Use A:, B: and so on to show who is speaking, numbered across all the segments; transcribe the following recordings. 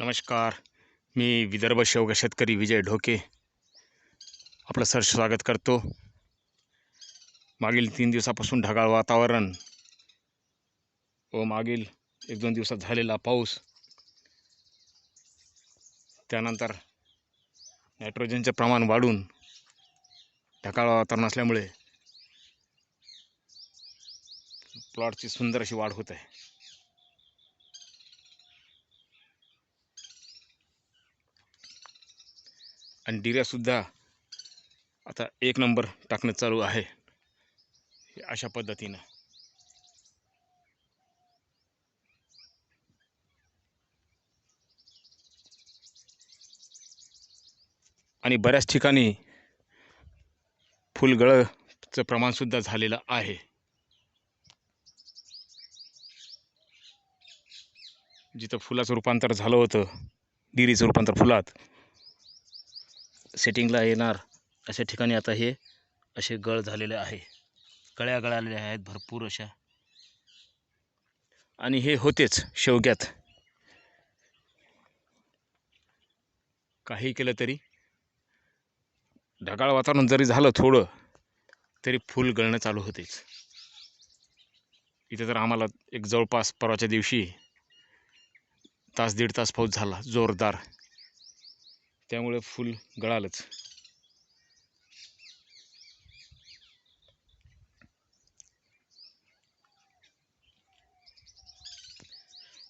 A: नमस्कार. मी विदर्भ शेवगा शेतकरी विजय ढोके. आपलं सर स्वागत करतो. मागील तीन दिवसापासून ढगाळ वातावरण व मागील एक दोन दिवसात झालेला पाऊस. त्यानंतर नायट्रोजनचे प्रमाण वाढून ढगाळ वातावरण असल्यामुळे प्लॉटची सुंदर अशी वाढ होत आहे. आणि डिऱ्यासुद्धा आता एक नंबर टाकणं चालू आहे. हे अशा पद्धतीनं. आणि बऱ्याच ठिकाणी फुलगळचं प्रमाणसुद्धा झालेलं आहे. जिथं फुलाचं रूपांतर झालं होतं डिरीचं रूपांतर फुलात सेटिंगला येणार अशा ठिकाणी आता हे असे गळ झालेले आहे. गळ्या गळालेल्या आहेत भरपूर अशा. आणि हे होतेच शेवग्यात. काही केलं तरी ढगाळ वातावरण जरी झालं थोडं तरी फुल गळणं चालू होतेच. इथे तर आम्हाला एक जवळपास परवाच्या दिवशी तास दीड तास पाऊस झाला जोरदार. त्यामुळे फुल गळालंच.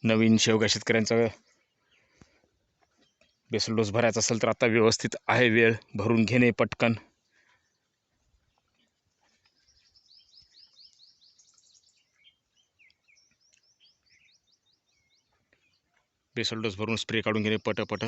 A: नवीन शेवगा शेतकऱ्यांचा बेसल डोस भरायचा असेल तर आता व्यवस्थित आहे वेळ. भरून घेणे पटकन. बेसल डोस भरून स्प्रे काढून घेणे पट पट